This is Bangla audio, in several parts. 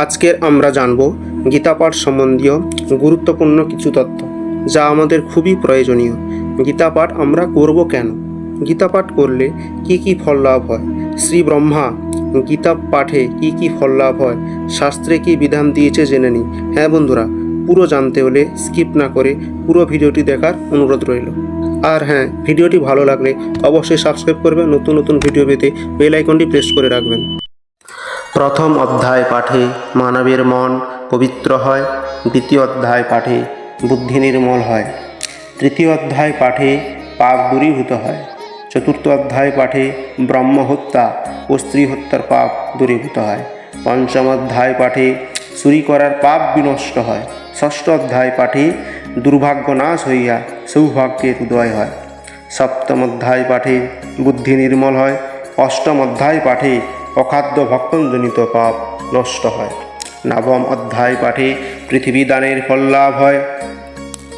আজকের আমরা জানব গীতা পাঠ সম্বন্ধীয় গুরুত্বপূর্ণ কিছু তথ্য যা আমাদের খুবই প্রয়োজনীয়। গীতা পাঠ আমরা করব কেন? গীতা পাঠ করলে কি কি ফল লাভ হয়? শ্রী ব্রহ্মা গীতা পাঠে কি কি ফল লাভ হয়? শাস্ত্রে কি বিধান দিয়েছে জেনে নিই। হ্যাঁ বন্ধুরা, পুরো জানতে হলে স্কিপ না করে পুরো ভিডিওটি দেখার অনুরোধ রইল। আর হ্যাঁ ভিডিওটি ভালো লাগলে অবশ্যই সাবস্ক্রাইব করবেন। নতুন নতুন ভিডিও পেতে বেল আইকনটি প্রেস করে রাখবেন। প্রথম অধ্যায় পাঠে মানবের মন পবিত্র হয়, দ্বিতীয় অধ্যায় পাঠে বুদ্ধি নির্মল হয়, তৃতীয় অধ্যায় পাঠে পাপ দূরীভূত হয়, চতুর্থ অধ্যায় পাঠে ব্রহ্ম হত্যা ও স্ত্রী হত্যার পাপ দূরীভূত হয়, পঞ্চম অধ্যায় পাঠে চুরি করার পাপ বিনষ্ট হয়, ষষ্ঠ অধ্যায় পাঠে দুর্ভাগ্য নাশ হইয়া সৌভাগ্যের উদয় হয়, সপ্তম অধ্যায় পাঠে বুদ্ধি নির্মল হয়, অষ্টম অধ্যায় পাঠে অখাদ্য ভক্ষণজনিত পাপ নষ্ট হয়। নবম অধ্যায় পাঠে পৃথিবী দানের ফল লাভ হয়।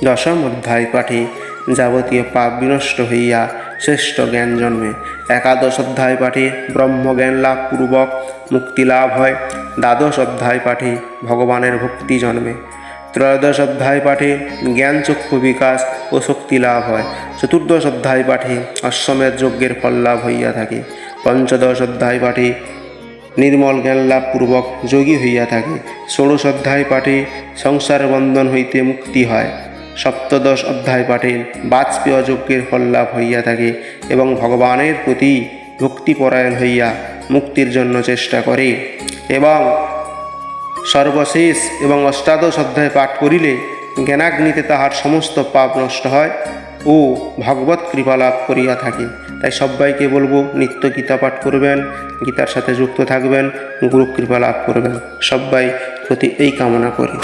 দশম অধ্যায় পাঠে যাবতীয় পাপ বিনষ্ট হইয়া শ্রেষ্ঠ জ্ঞান জন্মে। একাদশ অধ্যায় পাঠে ব্রহ্মজ্ঞান লাভ পূর্বক মুক্তি লাভ হয়। দ্বাদশ অধ্যায় পাঠে ভগবানের ভক্তি জন্মে। ত্রয়োদশ অধ্যায় পাঠে জ্ঞান চক্ষু বিকাশ ও শক্তি লাভ হয়। চতুর্দশ অধ্যায় পাঠে অশ্বমেধ যজ্ঞের ফল লাভ হইয়া থাকে। পঞ্চদশ অধ্যায় পাঠে নির্মল জ্ঞান লাভ পূর্বক যোগী হইয়া থাকে। ষোড়শ অধ্যায় পাঠে সংসার বন্ধন হইতে মুক্তি হয়। সপ্তদশ অধ্যায় পাঠে বাজপেয় যজ্ঞের ফল লাভ হইয়া থাকে এবং ভগবানের প্রতি ভক্তিপরায়ণ হইয়া মুক্তির জন্য চেষ্টা করে এবং সর্বশেষ এবং অষ্টাদশ অধ্যায় পাঠ করিলে জ্ঞানাগ্নিতে তাহার সমস্ত পাপ নষ্ট হয় ও ভগবত কৃপা লাভ করিয়া থাকে। তাই সবাইকে বলব, নিত্য গীতা পাঠ করবেন, গীতার সাথে যুক্ত থাকবেন গুরু কৃপা লাভ করবেন। সবাই প্রতি এই কামনা করি।